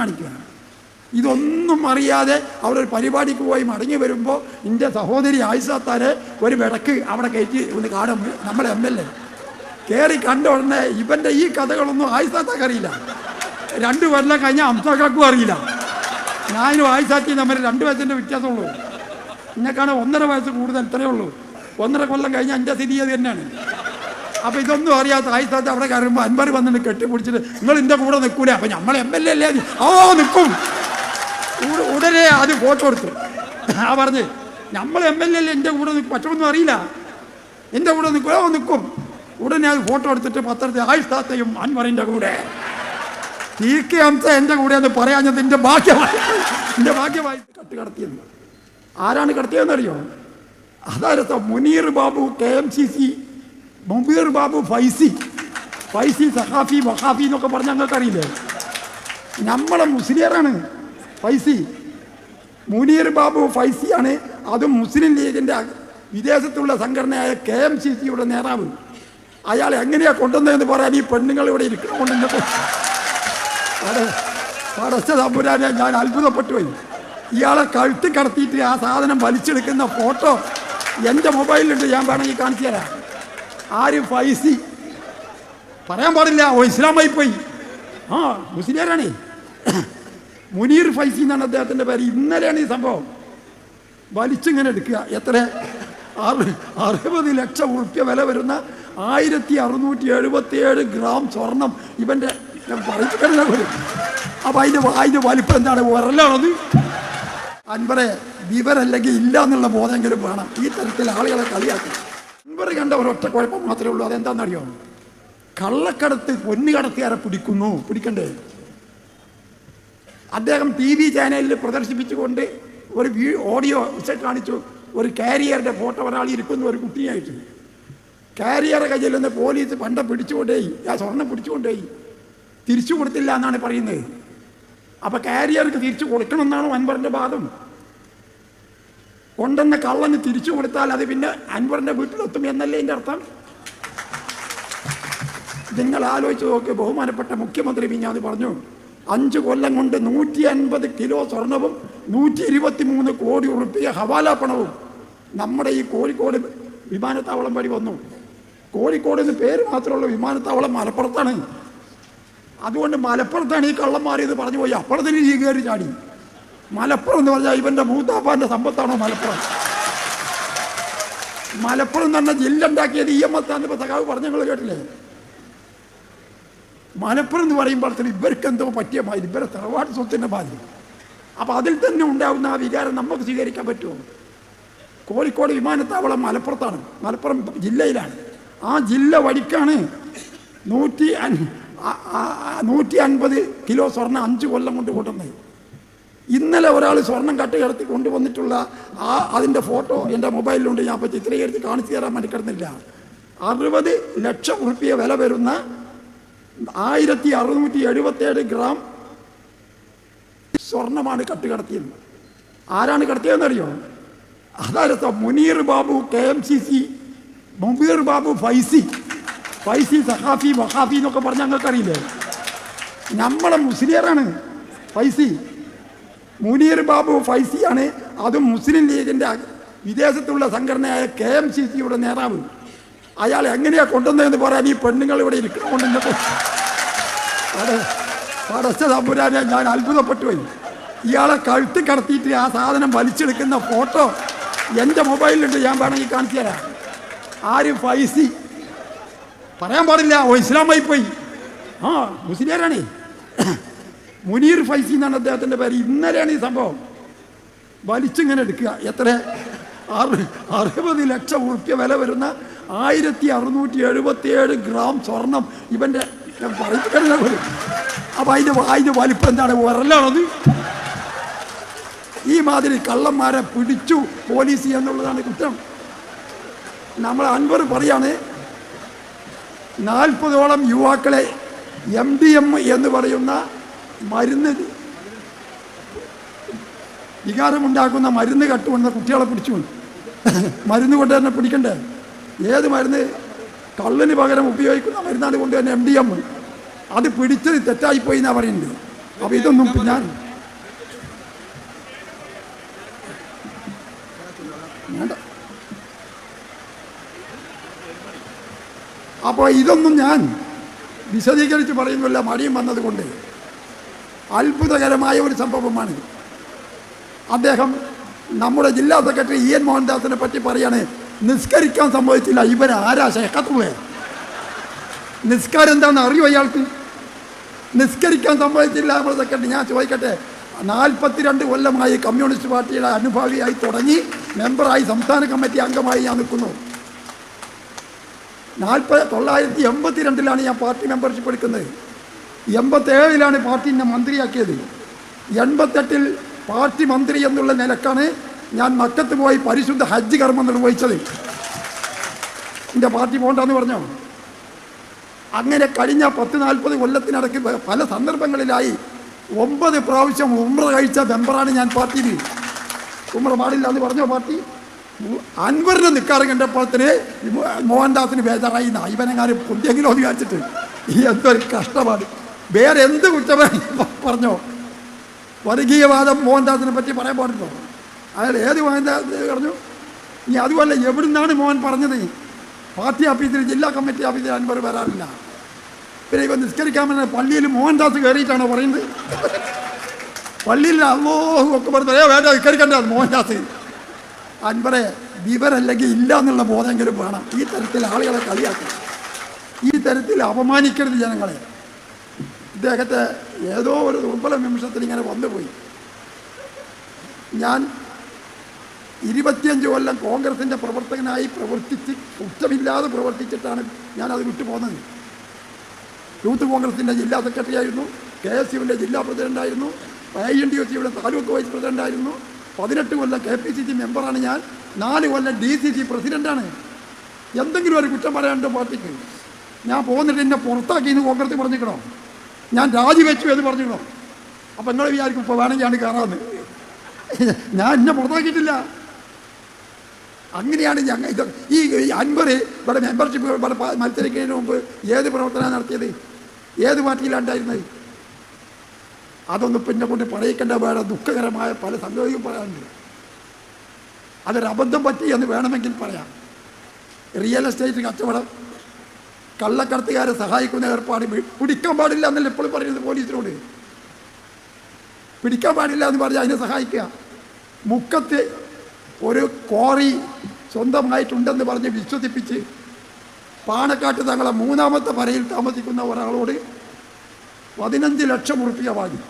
കാണിക്കുക ഇതൊന്നും അറിയാതെ അവരൊരു പരിപാടിക്ക് പോയി മടങ്ങി വരുമ്പോൾ എന്റെ സഹോദരി ആയിസാത്താരെ ഒരു വിടക്ക് അവിടെ കയറ്റി ഒന്ന് കാണും. നമ്മുടെ എം എൽ എ. കയറി കണ്ട ഉടനെ ഇവന്റെ ഈ കഥകളൊന്നും ആയിസാത്താക്ക് അറിയില്ല. രണ്ടു കൊല്ലം കഴിഞ്ഞാൽ അംസാക്കാക്കും അറിയില്ല. ഞാനും ആയിസാറ്റി തമ്മിൽ രണ്ട് വയസ്സിന്റെ വ്യത്യാസമുള്ളൂ. എന്നെക്കാണ് ഒന്നര വയസ്സ് കൂടുതൽ ഇത്രയേ ഉള്ളൂ. ഒന്നര കൊല്ലം കഴിഞ്ഞാൽ എന്റെ സ്ഥിതി അത് തന്നെയാണ്. അപ്പൊ ഇതൊന്നും അറിയാത്ത ആയിസ്ഥാത്ത് അവിടെ കയറുമ്പോൾ അൻപർ വന്നിട്ട് കെട്ടിപ്പിടിച്ചിട്ട് നിങ്ങൾ എന്റെ കൂടെ നിൽക്കൂലേ? അപ്പൊ നമ്മൾ എം എൽ എ അല്ലേ? ഓ നിൽക്കും. ഉടനെ അത് ഫോട്ടോ എടുത്തു. ആ പറഞ്ഞ് നമ്മൾ എം എൽ എ അല്ലേ? എന്റെ കൂടെ നിൽക്കും. പറ്റുമെന്നും അറിയില്ല. എന്റെ കൂടെ നിൽക്കും. ഓ നിൽക്കും. ഉടനെ അത് ഫോട്ടോ എടുത്തിട്ട് പത്രത്തിൽ ആയിസ്ഥാത്തയും അൻവറിന്റെ കൂടെ. ടി കെ അംസ എന്റെ കൂടെ എന്ന് പറയാഞ്ഞത് എന്റെ ഭാഗ്യമായി. എന്റെ ഭാഗ്യമായി കട്ട് കടത്തിയത്. ആരാണ് കടത്തിയതെന്നറിയോ? അതായത് Muneer Babu K M C C Mubeer Babu Faizy Faizy Sahafi Wahafi എന്നൊക്കെ പറഞ്ഞ ഞങ്ങൾക്കറിയില്ലേ നമ്മളെ മുസ്ലിയറാണ് ഫൈസി മുനീർ ബാബു ഫൈസിയാണ്. അതും മുസ്ലിം ലീഗിന്റെ വിദേശത്തുള്ള സംഘടനയായ കെ എം സി സിയുടെ നേതാവ്. അയാൾ എങ്ങനെയാ കൊണ്ടുവന്നതെന്ന് പറയാൻ ഈ പെണ്ണുങ്ങൾ ഇവിടെ ഇരിക്കണമുണ്ട് പടച്ച തമ്പുരാനെ ഞാൻ അത്ഭുതപ്പെട്ടു പോയി. ഇയാളെ കഴുത്തി കടത്തിയിട്ട് ആ സാധനം വലിച്ചെടുക്കുന്ന ഫോട്ടോ എന്റെ മൊബൈലിലുണ്ട്. ഞാൻ വേണമെങ്കിൽ കാണിച്ചു തരാം. ആര് ഫൈസി. പറയാൻ പാടില്ല ഓ ഇസ്ലാമായി പോയി ആ മുസ്ലിയാരാണേ. മുനീർ ഫൈസി എന്നാണ് അദ്ദേഹത്തിന്റെ പേര്. ഇന്നലെയാണ് ഈ സംഭവം. വലിച്ചിങ്ങനെ എടുക്കുക. എത്ര? അറുപത് ലക്ഷം ഉറുപ്പ്യ വില വരുന്ന ആയിരത്തി അറുന്നൂറ്റി എഴുപത്തി ഏഴ് ഗ്രാം സ്വർണം ഇവന്റെ പറയുന്ന പോലും. അപ്പം അതിന്റെ അതിന്റെ വലിപ്പം എന്താണ്? ഉരലാണത് അൻപറെ വിവരല്ലെങ്കിൽ ഇല്ല എന്നുള്ള ബോധമെങ്കിലും വേണം. ഈ തരത്തിൽ ആളുകളെ കളിയാക്കി കണ്ട ഒരൊറ്റ കുഴപ്പം മാത്രമേ ഉള്ളൂ. അതെന്താണെന്നറിയോ? കള്ളക്കടത്ത് പൊന്നു കടത്തുകാരെ പിടിക്കുന്നു. പിടിക്കണ്ടേ? അദ്ദേഹം ടി വി ചാനലിൽ പ്രദർശിപ്പിച്ചുകൊണ്ട് ഒരു ഓഡിയോ സെറ്റ് കാണിച്ചു. ഒരു കാരിയറിന്റെ ഫോട്ടോ ഒരാൾ ഇരിക്കുന്ന ഒരു കുട്ടിയായിട്ട്. കാരിയറെ കയ്യിൽ നിന്ന് പോലീസ് പണ്ട പിടിച്ചുകൊണ്ടേയി. ആ സ്വർണം പിടിച്ചുകൊണ്ടേയി. തിരിച്ചു കൊടുത്തില്ല എന്നാണ് പറയുന്നത്. അപ്പൊ കാരിയർക്ക് തിരിച്ചു കൊടുക്കണമെന്നാണ് അൻവറിന്റെ വാദം. കൊണ്ടെന്ന കള്ളന് തിരിച്ചു കൊടുത്താൽ അത് പിന്നെ അൻവറിന്റെ വീട്ടിലെത്തും എന്നല്ലേ എന്റെ അർത്ഥം? നിങ്ങൾ ആലോചിച്ച് നോക്കി ബഹുമാനപ്പെട്ട മുഖ്യമന്ത്രി മിഞ്ഞാന്ന് പറഞ്ഞു അഞ്ച് കൊല്ലം കൊണ്ട് നൂറ്റി അൻപത് കിലോ സ്വർണവും നൂറ്റി ഇരുപത്തി മൂന്ന് കോടി ഉറുപ്പിയ ഹവാല പണവും നമ്മുടെ ഈ കോഴിക്കോട് വിമാനത്താവളം വഴി വന്നു. കോഴിക്കോട് എന്ന് പേര് മാത്രമുള്ള വിമാനത്താവളം മലപ്പുറത്താണ്. അതുകൊണ്ട് മലപ്പുറത്താണ് ഈ കള്ളം മാറിയത് പറഞ്ഞു പോയി. അപ്പുറത്തിന് ഈ കയറി ചാടി. മലപ്പുറം എന്ന് പറഞ്ഞാൽ ഇവന്റെ മൂത്താപ്പാന്റെ സമ്പത്താണോ മലപ്പുറം? മലപ്പുറം പറഞ്ഞാൽ ജില്ല ഉണ്ടാക്കിയത് ഇ എം എസ് ഇപ്പൊ സഖാവ് പറഞ്ഞു ഞങ്ങൾ കേട്ടില്ലേ? മലപ്പുറം എന്ന് പറയുമ്പോഴത്തേക്ക് ഇവർക്ക് എന്തോ പറ്റിയ മാതിരി ഇവരെ തറവാട് സ്വത്തിന്റെ മാതിരി. അപ്പം അതിൽ തന്നെ ഉണ്ടാകുന്ന ആ വികാരം നമുക്ക് സ്വീകരിക്കാൻ പറ്റുമോ? കോഴിക്കോട് വിമാനത്താവളം മലപ്പുറത്താണ്. മലപ്പുറം ജില്ലയിലാണ്. ആ ജില്ല വഴിക്കാണ് നൂറ്റി നൂറ്റി അൻപത് കിലോ സ്വർണം അഞ്ച് കൊല്ലം കൊണ്ട് കൊണ്ടുവന്നത്. ഇന്നലെ ഒരാൾ സ്വർണം കട്ട് കിടത്തി കൊണ്ടുവന്നിട്ടുള്ള ആ അതിന്റെ ഫോട്ടോ എന്റെ മൊബൈലിലുണ്ട്. ഞാൻ അപ്പോൾ ചിത്രീകരിച്ച് കാണിച്ചു തരാൻ മടിക്കിടന്നില്ല അറുപത് ലക്ഷം റുപ്യ വില വരുന്ന ആയിരത്തി അറുന്നൂറ്റി എഴുപത്തേഴ് ഗ്രാം സ്വർണമാണ് കട്ട് കടത്തിയത്. ആരാണ് കടത്തിയതെന്നറിയോ? അതായത് Muneer Babu K M C C Mubeer Babu Faizy. Faizy Sahafi Wahafi എന്നൊക്കെ പറഞ്ഞ് ഞങ്ങൾക്കറിയില്ലേ? നമ്മളെ മുസ്ലിയറാണ് ഫൈസി മുനീർ ബാബു ഫൈസിയാണ് അതും മുസ്ലിം ലീഗിന്റെ വിദേശത്തുള്ള സംഘടനയായ കെ എം സി സിയുടെ നേതാവ്. അയാൾ എങ്ങനെയാ കൊണ്ടുവന്നതെന്ന് പറയാൻ ഈ പെണ്ണുങ്ങൾ ഇവിടെ ഇരിക്കണമെന്നുണ്ട് അത് പടച്ച തമ്പുരാനെ ഞാൻ അത്ഭുതപ്പെട്ടു പോയി. ഇയാളെ കഴുത്ത് കടത്തിയിട്ട് ആ സാധനം വലിച്ചെടുക്കുന്ന ഫോട്ടോ എന്റെ മൊബൈലിലുണ്ട് ഞാൻ വേണമെങ്കിൽ കാണിച്ചു തരാം. ആര് ഫൈസി? പറയാൻ പാടില്ല ഓ ഇസ്ലാമായി പോയി. ആ മുസ്ലിയാരാണേ. മുനീർ ഫൈസി എന്നാണ് അദ്ദേഹത്തിന്റെ പേര്. ഇന്നലെയാണ് ഈ സംഭവം. വലിച്ചിങ്ങനെ എടുക്കുക. എത്ര? അറുപത് ലക്ഷം ഉറുപ്പ്യ വില വരുന്ന ആയിരത്തി അറുന്നൂറ്റി എഴുപത്തിയേഴ് ഗ്രാം സ്വർണം ഇവന്റെ അപ്പം അതിന്റെ അതിന്റെ വലിപ്പം എന്താണ്? വരലാണത്. ഈ മാതിരി കള്ളന്മാരെ പിടിച്ചു പോലീസ് എന്നുള്ളതാണ് കുറ്റം. നമ്മൾ അൻവർ പറയാണ് നാൽപ്പതോളം യുവാക്കളെ എം ഡി എം എന്ന് പറയുന്ന മരുന്ന് വികാരമുണ്ടാക്കുന്ന മരുന്ന് കട്ടുകൊണ്ട കുട്ടികളെ പിടിച്ചു. മരുന്ന് കൊണ്ട് തന്നെ പിടിക്കണ്ടേ? ഏത് മരുന്ന്? കള്ളിന് പകരം ഉപയോഗിക്കുന്ന മരുന്നാണ് കൊണ്ട് തന്നെ എം ഡി എം അത് പിടിച്ചത് തെറ്റായിപ്പോയി എന്നാ പറയുന്നത്. അപ്പൊ ഇതൊന്നും ഞാൻ വേണ്ട. അപ്പോൾ ഇതൊന്നും ഞാൻ വിശദീകരിച്ച് പറയുന്നില്ല. മടിയും വന്നതുകൊണ്ട് അത്ഭുതകരമായ ഒരു സംഭവമാണ്. അദ്ദേഹം നമ്മുടെ ജില്ലാ സെക്രട്ടറി ഇ എൻ മോഹൻദാസിനെ പറ്റി പറയാണ് നിസ്കരിക്കാൻ സംഭവിച്ചില്ല ഇവൻ ആരാ ശേഖത്തുവേ? നിസ്കാരം എന്താണെന്ന് അറിയോ അയാൾക്ക് നിസ്കരിക്കാൻ സംഭവിച്ചില്ല നമ്മുടെ സെക്രട്ടറി. ഞാൻ ചോദിക്കട്ടെ നാൽപ്പത്തിരണ്ട് കൊല്ലമായി കമ്മ്യൂണിസ്റ്റ് പാർട്ടിയുടെ അനുഭാവിയായി തുടങ്ങി മെമ്പറായി സംസ്ഥാന കമ്മിറ്റി അംഗമായി ഞാൻ നിൽക്കുന്നു. നാൽപ്പത് തൊള്ളായിരത്തി എൺപത്തിരണ്ടിലാണ് ഞാൻ പാർട്ടി മെമ്പർഷിപ്പ് എടുക്കുന്നത്. എൺപത്തേഴിലാണ് പാർട്ടി എന്നെ മന്ത്രിയാക്കിയത്. എൺപത്തെട്ടിൽ പാർട്ടി മന്ത്രി എന്നുള്ള നിലക്കാണ് ഞാൻ മക്കത്ത് പോയി പരിശുദ്ധ ഹജ്ജ് കർമ്മം നിർവഹിച്ചത്. എന്റെ പാർട്ടി പോകണ്ടെന്ന് പറഞ്ഞോ? അങ്ങനെ കഴിഞ്ഞ പത്ത് നാൽപ്പത് കൊല്ലത്തിനിടയ്ക്ക് പല സന്ദർഭങ്ങളിലായി ഒമ്പത് പ്രാവശ്യം ഉമ്ര കഴിച്ച മെമ്പറാണ് ഞാൻ പാർട്ടിയിൽ. ഉമ്ര പാടില്ല എന്ന് പറഞ്ഞോ പാർട്ടി? അൻവറിന് നിൽക്കാറ് കണ്ടപ്പോഴത്തിന് മോഹൻദാസിന് ബേജാറായി. നാ ഇവനെങ്ങാനും പുതിയെങ്കിലും വിചാരിച്ചിട്ട്. ഈ എന്തൊരു കഷ്ടമാണ് വേറെ എന്ത് കുറ്റമായി പറഞ്ഞോ? വർഗീയവാദം മോഹൻദാസിനെ പറ്റി പറയാൻ പാടില്ലോ. അയാൾ ഏത് മോഹൻദാസ് പറഞ്ഞു? ഇനി അതുപോലെ എവിടുന്നാണ് മോഹൻ പറഞ്ഞത്? പാർട്ടി ഓഫീസിൽ ജില്ലാ കമ്മിറ്റി ഓഫീസിൽ അൻവർ വരാറില്ല. പിന്നെ ഇവ നിസ്കരിക്കാൻ പറ്റുന്ന പള്ളിയിൽ മോഹൻദാസ് കയറിയിട്ടാണോ പറയുന്നത്? പള്ളിയിൽ അമ്മോ ഒക്കെ പറഞ്ഞത് ഏ വേണ്ട നിസ്കരിക്കണ്ട മോഹൻദാസ്. അൻവറെ വിവരല്ലെങ്കിൽ ഇല്ല എന്നുള്ള ബോധമെങ്കിലും വേണം. ഈ തരത്തിൽ ആളുകളെ കളിയാക്കണം. ഈ തരത്തിൽ അപമാനിക്കരുത് ജനങ്ങളെ. ഇദ്ദേഹത്തെ ഏതോ ഒരു ദുർബല നിമിഷത്തിൽ ഇങ്ങനെ വന്നുപോയി. ഞാൻ ഇരുപത്തിയഞ്ച് കൊല്ലം കോൺഗ്രസിന്റെ പ്രവർത്തകനായി പ്രവർത്തിച്ച് കുറ്റമില്ലാതെ പ്രവർത്തിച്ചിട്ടാണ് ഞാനത് വിട്ടുപോകുന്നത്. യൂത്ത് കോൺഗ്രസിന്റെ ജില്ലാ സെക്രട്ടറി ആയിരുന്നു കെ എസ് യുവിന്റെ ജില്ലാ പ്രസിഡന്റായിരുന്നു ഐ എൻ ഡി എസ് സിയുടെ താലൂക്ക് വൈസ് പ്രസിഡന്റായിരുന്നു പതിനെട്ട് കൊല്ലം കെ പി സി സി മെമ്പറാണ് ഞാൻ നാല് കൊല്ലം ഡി സി സി പ്രസിഡന്റാണ് എന്തെങ്കിലും ഒരു കുറ്റം പറയാനുണ്ടോ പാർട്ടിക്ക്? ഞാൻ പോകുന്നിട്ട് എന്നെ പുറത്താക്കി എന്ന് കോൺഗ്രസ് പറഞ്ഞിക്കണോ ഞാൻ രാജിവെച്ചു എന്ന് പറഞ്ഞിരുന്നു. അപ്പം നിങ്ങൾ വിചാരിക്കും ഇപ്പോൾ വേണമെങ്കിൽ ആണ് കയറാമെന്ന്. ഞാൻ എന്നെ പുറത്താക്കിയിട്ടില്ല. അങ്ങനെയാണ് ഞങ്ങൾ ഇത് ഈ അൻപർ ഇവിടെ മെമ്പർഷിപ്പ് ഇവിടെ മത്സരിക്കുന്നതിന് മുമ്പ് ഏത് പ്രവർത്തനമാണ് നടത്തിയത്? ഏത് പാർട്ടിയിലാണ് ഉണ്ടായിരുന്നത്? അതൊന്നും പിന്നെ കൊണ്ട് പറയിക്കേണ്ട വേറെ ദുഃഖകരമായ പല സംഗതിയും പറയാനുണ്ട്. അതൊരബദ്ധം പറ്റി എന്ന് വേണമെങ്കിൽ പറയാം. റിയൽ എസ്റ്റേറ്റ് കച്ചവടം കള്ളക്കടത്തുകാരെ സഹായിക്കുന്ന ഏർപ്പാട് പിടിക്കാൻ പാടില്ല എന്നല്ല എപ്പോഴും പറയുന്നത് പോലീസിനോട്. പിടിക്കാൻ പാടില്ല എന്ന് പറഞ്ഞാൽ അതിനെ സഹായിക്കുക. മുക്കത്ത് ഒരു കോറി സ്വന്തമായിട്ടുണ്ടെന്ന് പറഞ്ഞ് വിശ്വസിപ്പിച്ച് പാണക്കാട്ട് തങ്ങളെ മൂന്നാമത്തെ പരയിൽ താമസിക്കുന്ന ഒരാളോട് പതിനഞ്ച് ലക്ഷം ഉറുപ്പിക വാങ്ങി.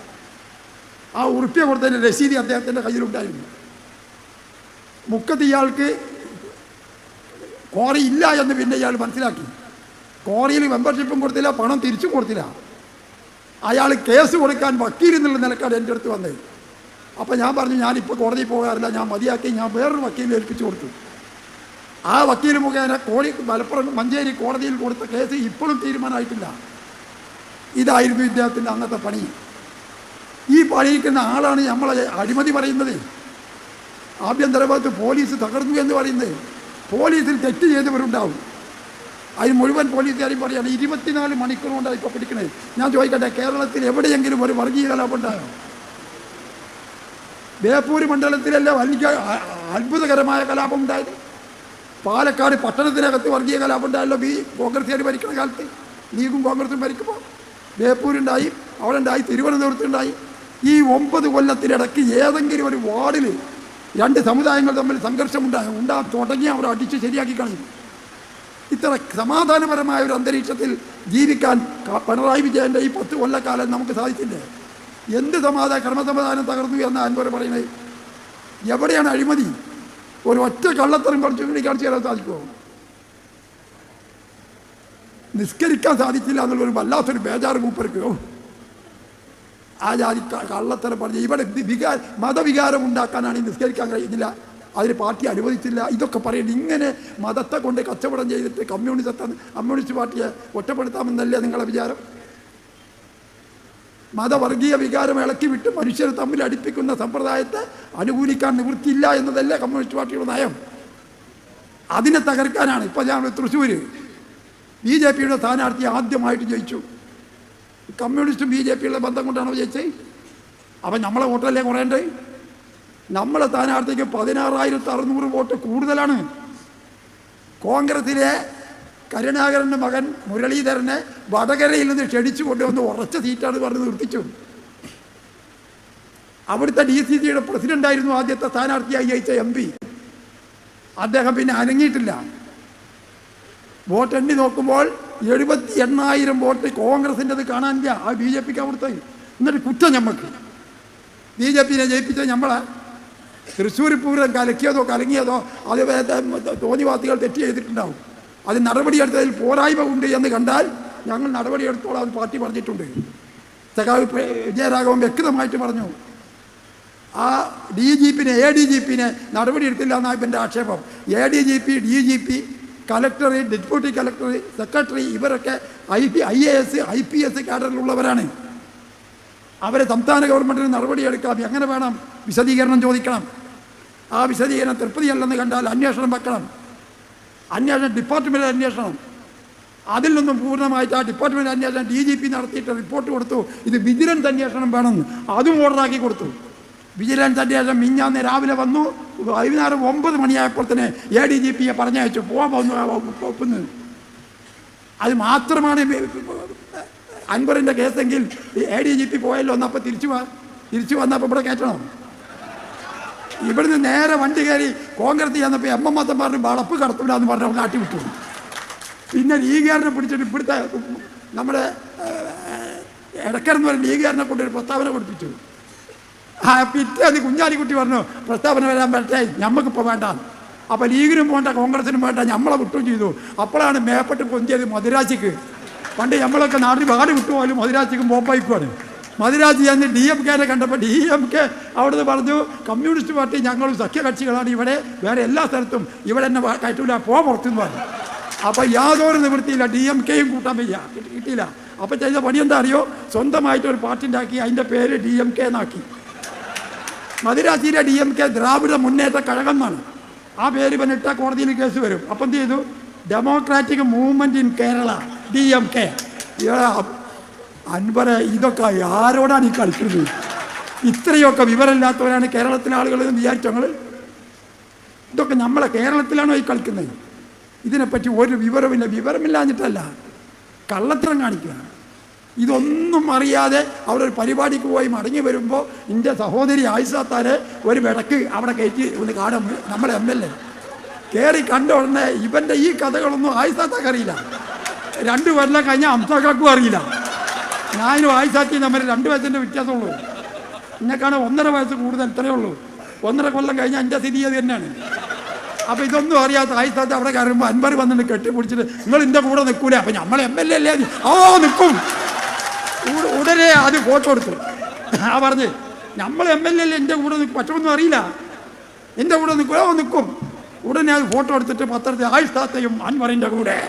ആ ഉറുപ്പിക കൊടുത്തതിന്റെ രസീതി അദ്ദേഹത്തിന്റെ കയ്യിലുണ്ടായിരുന്നു. മുക്കത്ത് ഇയാൾക്ക് കോറി ഇല്ല എന്ന് പിന്നെ ഇയാൾ മനസ്സിലാക്കി. കോറിയിൽ മെമ്പർഷിപ്പും കൊടുത്തില്ല പണം തിരിച്ചും കൊടുത്തില്ല. അയാൾ കേസ് കൊടുക്കാൻ വക്കീൽ എന്നുള്ള എന്റെ അടുത്ത് വന്നത്. അപ്പോൾ ഞാൻ പറഞ്ഞു ഞാനിപ്പോൾ കോടതിയിൽ പോകാറില്ല ഞാൻ മതിയാക്കി ഞാൻ വേറൊരു വക്കീലിനെ ഏൽപ്പിച്ചു കൊടുത്തു. ആ വക്കീൽ മുഖേന കോഴി മലപ്പുറം മഞ്ചേരി കോടതിയിൽ കൊടുത്ത കേസ് ഇപ്പോഴും തീരുമാനമായിട്ടില്ല. ഇതായിരുന്നു ഇദ്ദേഹത്തിന്റെ അന്നത്തെ പണി. ഈ പണിയിക്കുന്ന ആളാണ് നമ്മളെ അഴിമതി പറയുന്നത്. ആഭ്യന്തര ഭാഗത്ത് പോലീസ് തകർന്നു എന്ന് പറയുന്നത്. പോലീസിൽ തെറ്റ് ചെയ്തവരുണ്ടാവും. അതിന് മുഴുവൻ പോലീസുകാരും പറയാണ്. ഇരുപത്തിനാല് മണിക്കൂർ കൊണ്ടാണ് ഇപ്പോൾ പിടിക്കണത് ഞാൻ ചോദിക്കട്ടെ കേരളത്തിൽ എവിടെയെങ്കിലും ഒരു വർഗീയ കലാപം ഉണ്ടായോ? ബേപ്പൂർ മണ്ഡലത്തിലല്ല വലിയ അത്ഭുതകരമായ കലാപം ഉണ്ടായത്. പാലക്കാട് പട്ടണത്തിനകത്ത് വർഗീയ കലാപം ഉണ്ടായല്ലോ ബി കോൺഗ്രസ്സുകാർ ഭരിക്കുന്ന കാലത്ത്. ലീഗും കോൺഗ്രസും ഭരിക്കുമ്പോൾ ബേപ്പൂരുണ്ടായി അവിടെ ഉണ്ടായി. തിരുവനന്തപുരത്തുണ്ടായി ഈ ഒമ്പത് കൊല്ലത്തിനിടയ്ക്ക് ഏതെങ്കിലും ഒരു വാർഡിൽ രണ്ട് സമുദായങ്ങൾ തമ്മിൽ സംഘർഷമുണ്ടാകും ഉണ്ടാ തുടങ്ങി അവർ അടിച്ച് ശരിയാക്കി കളയും ഇത്ര സമാധാനപരമായ ഒരു അന്തരീക്ഷത്തിൽ ജീവിക്കാൻ പിണറായി വിജയന്റെ ഈ പത്ത് കൊല്ലക്കാലം നമുക്ക് സാധിച്ചില്ലേ? എന്ത് സമാധാന ക്രമസമാധാനം തകർന്നു എന്ന് അൻവർ പറയുന്നത്? എവിടെയാണ് അഴിമതി? ഒരു ഒറ്റ കള്ളത്തരം കുറച്ച് കാണിച്ചു തരാൻ സാധിക്കുമോ? നിസ്കരിക്കാൻ സാധിച്ചില്ല എന്നുള്ളൊരു വല്ലാത്തൊരു ബേജാറ് മൂപ്പർക്കോ. ആ ജാതി കള്ളത്തരം പറഞ്ഞ് ഇവിടെ വികാര വികാ മതവികാരം ഉണ്ടാക്കാനാണ് നിസ്കരിക്കാൻ കഴിയുന്നില്ല. അതിന് പാർട്ടി അനുവദിച്ചില്ല. ഇതൊക്കെ പറയുന്നത് ഇങ്ങനെ മതത്തെ കൊണ്ട് കച്ചവടം ചെയ്തിട്ട് കമ്മ്യൂണിസത്തെ കമ്മ്യൂണിസ്റ്റ് പാർട്ടിയെ ഒറ്റപ്പെടുത്താമെന്നല്ലേ നിങ്ങളെ വിചാരം? മതവർഗീയ വികാരം ഇളക്കി വിട്ട് മനുഷ്യരെ തമ്മിൽ അടുപ്പിക്കുന്ന സമ്പ്രദായത്തെ അനുകൂലിക്കാൻ നിവൃത്തിയില്ല എന്നതല്ലേ കമ്മ്യൂണിസ്റ്റ് പാർട്ടിയുടെ നയം. അതിനെ തകർക്കാനാണ് ഇപ്പം ഞാൻ തൃശ്ശൂർ ബി ജെ പിയുടെ സ്ഥാനാർത്ഥി ആദ്യമായിട്ട് ജയിച്ചു. കമ്മ്യൂണിസ്റ്റും ബി ജെ പിയുള്ള ബന്ധം കൊണ്ടാണോ ജയിച്ചത്? അപ്പം നമ്മളെ വോട്ടല്ലേ കുറയണ്ടേ നമ്മളെ സ്ഥാനാർത്ഥിക്ക് പതിനാറായിരത്തി അറുന്നൂറ് വോട്ട് കൂടുതലാണ്. കോൺഗ്രസിലെ കരുണാകരന്റെ മകൻ മുരളീധരനെ വടകരയിൽ നിന്ന് ക്ഷണിച്ചു കൊണ്ടുവന്ന് ഉറച്ച സീറ്റാണ് പറഞ്ഞ് നിർത്തിച്ചു. അവിടുത്തെ ഡി സി സിയുടെ പ്രസിഡന്റായിരുന്നു ആദ്യത്തെ സ്ഥാനാർത്ഥിയായി ജയിച്ച എം പി. അദ്ദേഹം പിന്നെ അനങ്ങിയിട്ടില്ല. വോട്ട് എണ്ണി നോക്കുമ്പോൾ എഴുപത്തി എണ്ണായിരം വോട്ട് കോൺഗ്രസിന്റെത് കാണാനില്ല ആ ബി ജെ പിക്ക് അവിടുത്തെ എന്നിട്ട് കുറ്റം ഞമ്മക്ക്. ബി ജെ പിനെ ജയിപ്പിച്ച നമ്മളെ തൃശ്ശൂർ പൂരം കലക്കിയതോ കലങ്ങിയതോ അത് തോന്നിവാസികൾ തെറ്റ് ചെയ്തിട്ടുണ്ടാവും. അത് നടപടിയെടുത്തതിൽ പോരായ്മ ഉണ്ട് എന്ന് കണ്ടാൽ ഞങ്ങൾ നടപടിയെടുത്തോളാം എന്ന് പാർട്ടി പറഞ്ഞിട്ടുണ്ട്. സഖാവ് വിജയരാഘവൻ വ്യക്തമായിട്ട് പറഞ്ഞു. ആ ഡി ജി പിന്നെ എ ഡി ജി പിന്നെ നടപടിയെടുത്തില്ല എന്നാണ് ഇപ്പം എന്റെ ആക്ഷേപം. A D G P D G P collector deputy collector secretary ഇവരൊക്കെ I P I A S I P S കാഡറിലുള്ളവരാണ്. അവരെ സംസ്ഥാന ഗവൺമെന്റിന് നടപടിയെടുക്കാം എങ്ങനെ വേണം വിശദീകരണം ചോദിക്കണം. ആ വിശദീകരണം തൃപ്തിയല്ലെന്ന് കണ്ടാൽ അന്വേഷണം വെക്കണം. അന്വേഷണം ഡിപ്പാർട്ട്മെന്റ് അന്വേഷണം. അതിൽ നിന്നും പൂർണമായിട്ട് ആ ഡിപ്പാർട്ട്മെന്റ് അന്വേഷണം ഡി ജി പി നടത്തിയിട്ട് റിപ്പോർട്ട് കൊടുത്തു. ഇത് വിജിലൻസ് അന്വേഷണം വേണമെന്ന് അതും ഓർഡറാക്കി കൊടുത്തു. വിജിലൻസ് അന്വേഷണം മിഞ്ഞാന്ന് രാവിലെ വന്നു. വൈകുന്നേരം ഒമ്പത് മണിയായപ്പോൾ തന്നെ എ ഡി ജി പിയെ പറഞ്ഞയച്ചു. പോകുന്നു അത് മാത്രമാണ് അൻവറിന്റെ കേസെങ്കിൽ എ ഡി ജി പി പോയല്ലോ. എന്നപ്പോൾ തിരിച്ചു തിരിച്ചു വന്നപ്പോൾ ഇവിടെ കയറ്റണം? ഇവിടുന്ന് നേരെ വണ്ടി കയറി കോൺഗ്രസ് ചെന്നപ്പോൾ എം എം മത്തം പറഞ്ഞു വളപ്പ് കടത്തൂല എന്ന് പറഞ്ഞ് നാട്ടി വിട്ടു. പിന്നെ ലീഗുകാരനെ പിടിച്ചിട്ട് ഇവിടുത്തെ നമ്മുടെ ഇടക്കരെന്ന് പറഞ്ഞ ലീഗുകാരനെ കൊണ്ടൊരു പ്രസ്താവന കൊടുപ്പിച്ചു. ആ പിറ്റേന്ന് കുഞ്ഞാലിക്കുട്ടി പറഞ്ഞു പ്രസ്താവന വരാൻ പറ്റേ ഞമ്മക്കിപ്പോൾ വേണ്ട. അപ്പോൾ ലീഗിനും വേണ്ട കോൺഗ്രസിനും വേണ്ട നമ്മളെ വിട്ടും ചെയ്തു. അപ്പോഴാണ് മേപ്പെട്ട് പൊന്തിയത് മധുരാശിക്ക്. പണ്ട് നമ്മളൊക്കെ നാട്ടിൽ വാടി വിട്ടുപോലും മധുരാശിക്കും ബോംബായിക്കുമാണ് മധുരാജി അന്ന് ഡി എം കെനെ കണ്ടപ്പോൾ ഡി എം കെ അവിടുന്ന് പറഞ്ഞു കമ്മ്യൂണിസ്റ്റ് പാർട്ടി ഞങ്ങളും സഖ്യകക്ഷികളാണ് ഇവിടെ വേറെ എല്ലാ സ്ഥലത്തും ഇവിടെ എന്നെ കയറ്റൂല പോ പുറത്തുനിന്ന് പറഞ്ഞു. അപ്പോൾ യാതൊരു നിവൃത്തിയില്ല ഡി എം കെയും കൂട്ടാൻ വയ്യ കിട്ടിയില്ല. അപ്പോൾ ചെയ്ത പണി എന്താ അറിയോ? സ്വന്തമായിട്ട് ഒരു പാർട്ടി ഉണ്ടാക്കി അതിന്റെ പേര് ഡി എം കെ എന്നാക്കി. മദിരാശിയിലെ D M K Dravida Munnetra Kazhagam എന്നാണ് ആ പേര് പനിട്ട കോടതിയിൽ കേസ് വരും. അപ്പം എന്ത് ചെയ്തു? Democratic Movement in Kerala D M K അൻപരെ ഇതൊക്കെ ആരോടാണ് ഈ കളിക്കുന്നത്? ഇത്രയൊക്കെ വിവരമില്ലാത്തവരാണ് കേരളത്തിലെ ആളുകൾ എന്ന് വിചാരിച്ചു ഞങ്ങൾ ഇതൊക്കെ നമ്മളെ കേരളത്തിലാണോ ഈ കളിക്കുന്നത്? ഇതിനെപ്പറ്റി ഒരു വിവരമില്ല വിവരമില്ലാഞ്ഞിട്ടല്ല. കള്ളത്തരം കാണിക്കുകയാണ്. ഇതൊന്നും അറിയാതെ അവരൊരു പരിപാടിക്ക് പോയി മടങ്ങി വരുമ്പോൾ എന്റെ സഹോദരി ആയിസാത്താരെ ഒരു വിടക്ക് അവിടെ കയറ്റി ഒന്ന് കാണും. നമ്മളെ എം എൽ എ. കയറി കണ്ട ഉടനെ ഇവന്റെ ഈ കഥകളൊന്നും ആയിസാത്താക്ക് അറിയില്ല. രണ്ട് കൊല്ലം കഴിഞ്ഞാൽ അംസാക്കാക്കും അറിയില്ല. ഞാനും ആയിസാത്തി തമ്മിൽ രണ്ട് വയസ്സിന്റെ വ്യത്യാസമുള്ളൂ. എന്നെക്കാണ് ഒന്നര വയസ്സ് കൂടുതൽ ഇത്രയേ ഉള്ളൂ. ഒന്നര കൊല്ലം കഴിഞ്ഞാൽ എന്റെ സ്ഥിതി അത് തന്നെയാണ്? അപ്പോൾ ഇതൊന്നും അറിയാത്ത ആയിസ്ഥാനത്ത് അവിടെ കയറുമ്പോൾ അൻപർ വന്നിട്ട് കെട്ടിപ്പിടിച്ചിട്ട് നിങ്ങൾ എന്റെ കൂടെ നിൽക്കൂല? അപ്പം നമ്മൾ എം എൽ എ അല്ലേ? ഓ നിൽക്കും. ഉട- ഉടനെ അത് ഫോട്ടോ എടുത്തു. ആ പറഞ്ഞ് നമ്മൾ എം എൽ എ അല്ലേ എന്റെ കൂടെ നിൽക്കും? പറ്റുമെന്നും അറിയില്ല. എന്റെ കൂടെ നിൽക്കൂല ഓ നിൽക്കും. ഉടനെ അത് ഫോട്ടോ എടുത്തിട്ട് പത്രത്തിൽ ആയിസ്ഥാത്തെയും അൻവറിന്റെ കൂടെ.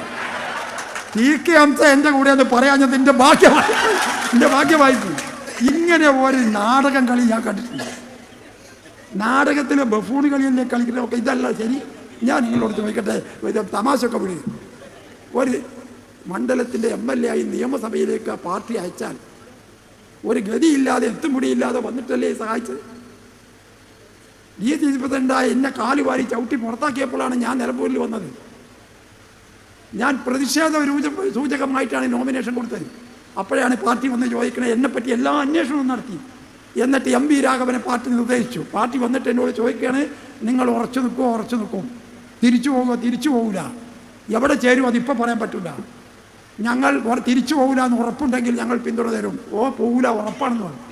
ടി കെ അംസ എന്റെ കൂടെ അത് പറയാഞ്ഞത് എന്റെ ഭാഗ്യമായി. എന്റെ ഭാഗ്യമായിരുന്നു. ഇങ്ങനെ ഒരു നാടകം കളി ഞാൻ കണ്ടിട്ടില്ല. നാടകത്തിലെ ബഫൂൺ കളിയല്ലേ കളിക്കുന്നതൊക്കെ ഇതല്ല ശരി? ഞാൻ നിങ്ങളോട് ചോദിക്കട്ടെ ഇത് തമാശയൊക്കെ വിളി ഒരു മണ്ഡലത്തിന്റെ എം എൽ എ ആയി നിയമസഭയിലേക്ക് പാർട്ടി അയച്ചാൽ ഒരു ഗതിയില്ലാതെ എത്തുമുടിയില്ലാതെ വന്നിട്ടല്ലേ സഹായിച്ചത്? ഈ പ്രസിഡന്റായ എന്നെ കാലുവാരി ചവിട്ടി പുറത്താക്കിയപ്പോഴാണ് ഞാൻ നിലമ്പൂരിൽ വന്നത്. ഞാൻ പ്രതിഷേധ സൂചകമായിട്ടാണ് നോമിനേഷൻ കൊടുത്തത്. അപ്പോഴാണ് പാർട്ടി വന്ന് ചോദിക്കണത് എന്നെപ്പറ്റി എല്ലാ അന്വേഷണവും നടത്തി. എന്നിട്ട് എം വി രാഘവനെ പാർട്ടി നിർദ്ദേശിച്ചു. പാർട്ടി വന്നിട്ട് എന്നോട് ചോദിക്കുകയാണ് നിങ്ങൾ ഉറച്ചു നിൽക്കുമോ ഉറച്ചു നിൽക്കും. തിരിച്ചു പോകുമോ തിരിച്ചു പോകില്ല എവിടെ ചേരും അതിപ്പോൾ പറയാൻ പറ്റില്ല ഞങ്ങൾ തിരിച്ചു പോകില്ല എന്ന് ഉറപ്പുണ്ടെങ്കിൽ ഞങ്ങൾ പിന്തുണ തരും. ഓ പോകില്ല ഉറപ്പാണെന്ന് പറഞ്ഞു.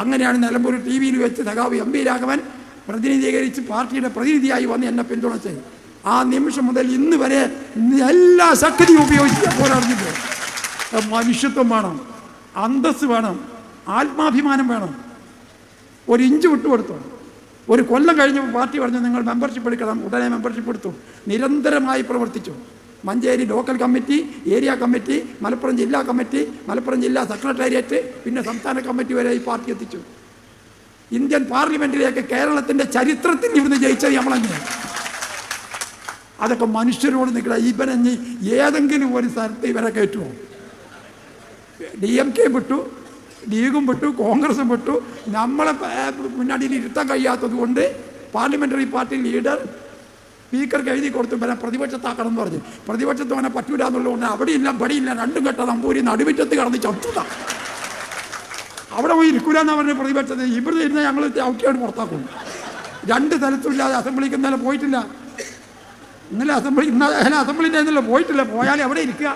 അങ്ങനെയാണ് നിലമ്പൂർ ടി വിയിൽ വെച്ച് സഖാവ് എം വി രാഘവൻ പ്രതിനിധീകരിച്ച് പാർട്ടിയുടെ പ്രതിനിധിയായി വന്ന് എന്നെ പിന്തുണച്ചത്. ആ നിമിഷം മുതൽ ഇന്ന് വരെ എല്ലാ ശക്തിയും ഉപയോഗിച്ച് ഞാൻ പോരാടുന്നുണ്ട്. മനുഷ്യത്വം വേണം അന്തസ് വേണം ആത്മാഭിമാനം വേണം. ഒരു ഇഞ്ച് വിട്ടുകൊടുത്തു ഒരു കൊല്ലം കഴിഞ്ഞ് പാർട്ടി പറഞ്ഞു നിങ്ങൾ മെമ്പർഷിപ്പ് എടുക്കണം ഉടനെ മെമ്പർഷിപ്പ് എടുത്തു. നിരന്തരമായി പ്രവർത്തിച്ചു. Manjeri local committee area committee Malappuram ജില്ലാ കമ്മിറ്റി മലപ്പുറം ജില്ലാ സെക്രട്ടേറിയറ്റ് പിന്നെ സംസ്ഥാന കമ്മിറ്റി വരെ ഈ പാർട്ടി എത്തിച്ചു. ഇന്ത്യൻ പാർലമെന്റിലേക്ക് കേരളത്തിന്റെ ചരിത്രത്തിൽ ഇവിടുന്ന് ജയിച്ചത് നമ്മളെങ്ങനെയാണ് അതൊക്കെ മനുഷ്യരോട് നിൽക്കുക ഇവനെ ഇനി ഏതെങ്കിലും ഒരു സ്ഥലത്ത് ഇവരെ കയറ്റുമോ ഡി എം കെ വിട്ടു ലീഗും വിട്ടു കോൺഗ്രസും വിട്ടു. നമ്മളെ മുന്നണിയിൽ ഇരുത്താൻ കഴിയാത്തത് കൊണ്ട് പാർലമെന്ററി പാർട്ടി ലീഡർ സ്പീക്കർക്ക് എഴുതി കൊടുത്തു പിന്നെ പ്രതിപക്ഷത്താക്കണം എന്ന് പറഞ്ഞു. പ്രതിപക്ഷത്ത് അവനെ പറ്റൂല എന്നുള്ളതുകൊണ്ട് അവിടെയില്ല ഇവിടെയില്ല രണ്ടും കെട്ട നമ്പൂരി നടുവിറ്റത്ത് കടന്ന് ചത്തുക അവിടെ പോയി ഇരിക്കൂല എന്നാ പറഞ്ഞ പ്രതിപക്ഷത്ത്. ഇവിടെ ഇരുന്ന് ഞങ്ങൾ ഔട്ടിയാണ് പുറത്താക്കും. രണ്ട് തരത്തിലില്ലാതെ അസംബ്ലിക്ക് ഇന്നലെ പോയിട്ടില്ല. ഇന്നലെ അസംബ്ലി ഇന്നലെ അസംബ്ലിന്റെ ഇന്നലെ പോയിട്ടില്ല. പോയാലേ അവിടെ ഇരിക്കുക.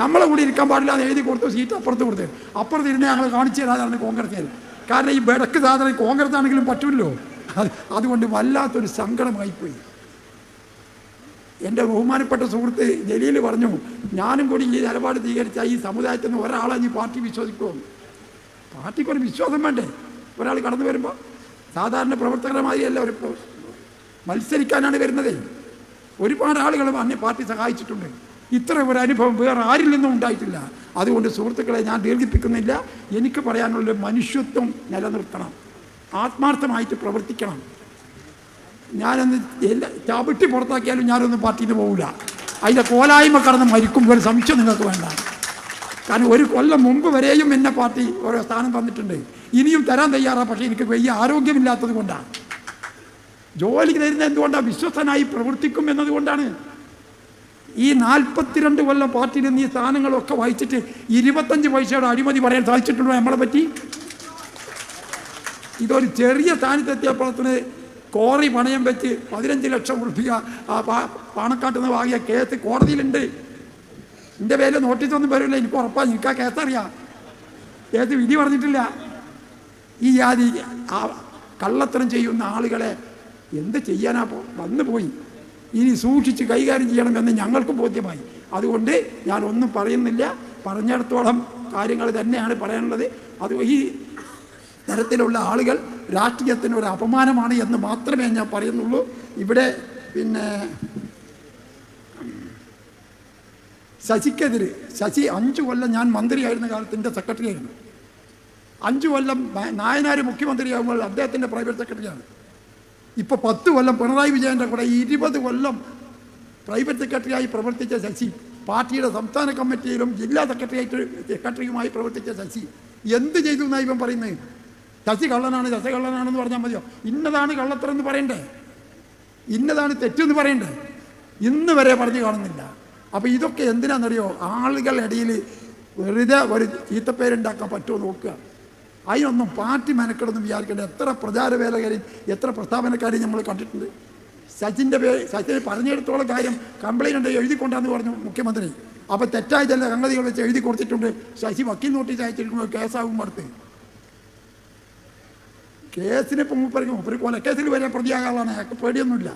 നമ്മളെ കൂടി ഇരിക്കാൻ പാടില്ല എന്ന് എഴുതി കൊടുത്തു സീറ്റ് അപ്പുറത്ത് കൊടുത്തു. അപ്പുറത്ത് ഇരുന്ന് ഞങ്ങൾ കാണിച്ചു തരാതാണ് കോൺഗ്രസ് കാരണം ഈ ബെടക്ക് സാധനം കോൺഗ്രസ് ആണെങ്കിലും പറ്റുമല്ലോ അത് അതുകൊണ്ട് വല്ലാത്തൊരു സങ്കടമായിപ്പോയി. എന്റെ ബഹുമാനപ്പെട്ട സുഹൃത്ത് ജലീൽ പറഞ്ഞു ഞാനും കൂടി ഈ നിലപാട് സ്വീകരിച്ച ഈ സമുദായത്തിൽ നിന്ന് ഒരാളെ ഈ പാർട്ടി വിശ്വസിക്കുമെന്ന് പാർട്ടിക്കൊരു വിശ്വാസം വേണ്ടേ? ഒരാൾ കടന്നു വരുമ്പോൾ സാധാരണ പ്രവർത്തകരമാതിരിയല്ല ഒരു മത്സരിക്കാനാണ് വരുന്നത്. ഒരുപാട് ആളുകൾ അന്യ പാർട്ടി സഹായിച്ചിട്ടുണ്ട്. ഇത്ര ഒരു അനുഭവം വേറെ ആരിൽ നിന്നും ഉണ്ടായിട്ടില്ല. അതുകൊണ്ട് സുഹൃത്തുക്കളെ ഞാൻ ദീർഘിപ്പിക്കുന്നില്ല. എനിക്ക് പറയാനുള്ള മനുഷ്യത്വം നിലനിർത്തണം. ആത്മാർത്ഥമായിട്ട് പ്രവർത്തിക്കണം. ഞാനൊന്ന് എല്ലാ ചവിട്ടി പുറത്താക്കിയാലും ഞാനൊന്നും പാർട്ടിയിൽ നിന്ന് പോകില്ല അതിന്റെ കോലായ്മ കടന്ന് മരിക്കും. ഒരു സംശയം നിങ്ങൾക്ക് വേണ്ട. കാരണം ഒരു കൊല്ലം മുമ്പ് വരെയും എന്നെ പാർട്ടി ഓരോ സ്ഥാനം തന്നിട്ടുണ്ട്. ഇനിയും തരാൻ തയ്യാറാണ് പക്ഷേ എനിക്ക് വലിയ ആരോഗ്യമില്ലാത്തത് കൊണ്ടാണ്. ജോലിക്ക് തരുന്ന എന്തുകൊണ്ടാണ് വിശ്വസ്തനായി പ്രവർത്തിക്കും എന്നതുകൊണ്ടാണ്. ഈ നാൽപ്പത്തിരണ്ട് കൊല്ലം പാർട്ടിയിൽ നിന്ന് ഈ സ്ഥാനങ്ങളൊക്കെ വഹിച്ചിട്ട് ഇരുപത്തഞ്ച് പൈസയുടെ അഴിമതി പറയാൻ സാധിച്ചിട്ടുണ്ടോ നമ്മളെ പറ്റി? ഇതൊരു ചെറിയ സ്ഥാനത്തെത്തിയപ്പോഴത്തിന് കോറി പണയം വെച്ച് പതിനഞ്ച് ലക്ഷം ഉറുപ്പിക ആ പാണക്കാട്ട് നിന്ന് വാങ്ങിയ കേസ് കോടതിയിലുണ്ട്. എന്റെ പേരിൽ നോട്ടീസൊന്നും വരില്ല എനിക്ക് ഉറപ്പാണ് എനിക്ക് കേസറിയാം കേസ് വിധി പറഞ്ഞിട്ടില്ല. ഈ ജാതി ആ കള്ളത്തരം ചെയ്യുന്ന ആളുകളെ എന്ത് ചെയ്യാനാ പോ വന്നു പോയി. ഇനി സൂക്ഷിച്ച് കൈകാര്യം ചെയ്യണമെന്ന് ഞങ്ങൾക്ക് ബോധ്യമായി. അതുകൊണ്ട് ഞാൻ ഒന്നും പറയുന്നില്ല. പറഞ്ഞിടത്തോളം കാര്യങ്ങൾ തന്നെയാണ് പറയാനുള്ളത്. അത് ഈ തരത്തിലുള്ള ആളുകൾ രാഷ്ട്രീയത്തിന് ഒരു അപമാനമാണ് എന്ന് മാത്രമേ ഞാൻ പറയുന്നുള്ളൂ. ഇവിടെ പിന്നെ ശശിക്കെതിരെ ശശി അഞ്ചു കൊല്ലം ഞാൻ മന്ത്രിയായിരുന്ന കാലത്ത് എന്റെ സെക്രട്ടറി ആയിരുന്നു അഞ്ചു കൊല്ലം നായനാർ മുഖ്യമന്ത്രിയാകുമ്പോൾ അദ്ദേഹത്തിന്റെ പ്രൈവറ്റ് സെക്രട്ടറിയാണ്. ഇപ്പോൾ പത്ത് കൊല്ലം പിണറായി വിജയന്റെ കൂടെ ഇരുപത് കൊല്ലം പ്രൈവറ്റ് സെക്രട്ടറിയായി പ്രവർത്തിച്ച ശശി പാർട്ടിയുടെ സംസ്ഥാന കമ്മിറ്റിയിലും ജില്ലാ സെക്രട്ടറിയായിട്ട് സെക്രട്ടറിയുമായി പ്രവർത്തിച്ച ശശി. എന്ത് ചെയ്തു എന്നാണ് ഇവൻ പറയുന്നത് ശശി കള്ളനാണ് ശശി കള്ളനാണെന്ന് പറഞ്ഞാൽ മതിയോ? ഇന്നതാണ് കള്ളത്തരം എന്ന് പറയണ്ടേ? ഇന്നതാണ് തെറ്റെന്ന് പറയണ്ടേ? ഇന്ന് വരെ പറഞ്ഞു കാണുന്നില്ല. അപ്പോൾ ഇതൊക്കെ എന്തിനാണെന്നറിയോ ആളുകളുടെ ഇടയിൽ വെറുതെ ഒരു ചീത്തപ്പേരുണ്ടാക്കാൻ പറ്റുമോ നോക്കുക. അതിനൊന്നും പാർട്ടി മെനക്കെടുന്ന് വിചാരിക്കേണ്ട എത്ര പ്രചാരവേലകാരെയും എത്ര പ്രസ്താവനക്കാരെയും നമ്മൾ കണ്ടിട്ടുണ്ട്. സച്ചിന്റെ പേര് സച്ചിൻ പറഞ്ഞെടുത്തോളം കാര്യം കംപ്ലൈന്റ് ഉണ്ട് എഴുതിക്കൊണ്ടാന്ന് പറഞ്ഞു മുഖ്യമന്ത്രി. അപ്പോൾ തെറ്റായ ചില സംഗതികൾ വെച്ച് എഴുതി കൊടുത്തിട്ടുണ്ട്. ശശി വക്കീൽ നോട്ടീസ് അയച്ചിരിക്കുമ്പോൾ കേസാകും അടുത്ത്. കേസിനെ ഇപ്പം മൂപ്പറിക്കും മൂപ്പര് കൊലക്കേസിൽ വരെ പ്രതിയാകാനാണ് അയാൾക്ക് പേടിയൊന്നുമില്ല.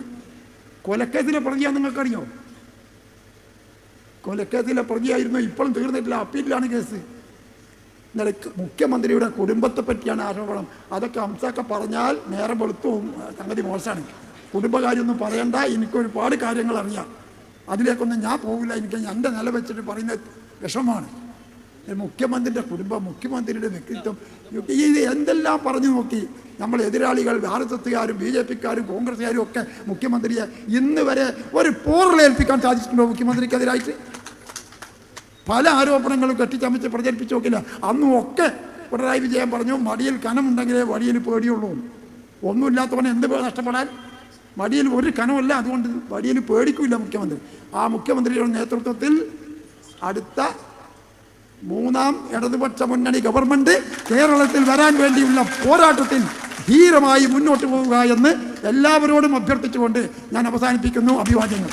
കൊലക്കേസിലെ പ്രതിയാ നിങ്ങൾക്കറിയോ? കൊലക്കേസിലെ പ്രതിയായിരുന്നു ഇപ്പോഴും തീർന്നിട്ടില്ല അപ്പീലിലാണ് കേസ്. ഇന്നലെ മുഖ്യമന്ത്രിയുടെ കുടുംബത്തെ പറ്റിയാണ് ആരോപണം. അതൊക്കെ അംസൊക്കെ പറഞ്ഞാൽ നേരം വെളുത്തും സംഗതി മോശമാണ്. കുടുംബകാര്യമൊന്നും പറയണ്ട എനിക്ക് ഒരുപാട് കാര്യങ്ങൾ അറിയാം. അതിലേക്കൊന്നും ഞാൻ പോകില്ല എനിക്ക് എന്റെ നില വെച്ചിട്ട് പറയുന്ന വിഷമമാണ്. ഈ മുഖ്യമന്ത്രിയുടെ കുടുംബം മുഖ്യമന്ത്രിയുടെ വ്യക്തിത്വം ഇത് എന്തെല്ലാം പറഞ്ഞു നോക്കി നമ്മൾ എതിരാളികൾ എസ്സുകാരും ബി ജെ പിക്കാരും കോൺഗ്രസ്സുകാരും ഒക്കെ മുഖ്യമന്ത്രിയെ ഇന്ന് വരെ ഒരു പോറലേൽപ്പിക്കാൻ സാധിച്ചിട്ടുണ്ടോ മുഖ്യമന്ത്രിക്കെതിരായിട്ട്? പല ആരോപണങ്ങളും കെട്ടിച്ചമച്ച് പ്രചരിപ്പിച്ചു നോക്കില്ല. അന്നും ഒക്കെ പിണറായി വിജയൻ പറഞ്ഞു മടിയിൽ കനമുണ്ടെങ്കിലേ വടിയിൽ പേടിയുള്ളൂ. ഒന്നുമില്ലാത്തവനെ എന്ത് നഷ്ടപ്പെടാൻ? മടിയിൽ ഒരു കനമല്ല അതുകൊണ്ട് വടിയിൽ പേടിക്കില്ല മുഖ്യമന്ത്രി. ആ മുഖ്യമന്ത്രിയുടെ നേതൃത്വത്തിൽ അടുത്ത മൂന്നാം ഇടതുപക്ഷ മുന്നണി ഗവൺമെന്റ് കേരളത്തിൽ വരാൻ വേണ്ടിയുള്ള പോരാട്ടത്തിൽ ധീരമായി മുന്നോട്ട് പോവുക എന്ന് എല്ലാവരോടും അഭ്യർത്ഥിച്ചുകൊണ്ട് ഞാൻ അവസാനിപ്പിക്കുന്നു. അഭിവാദ്യങ്ങൾ.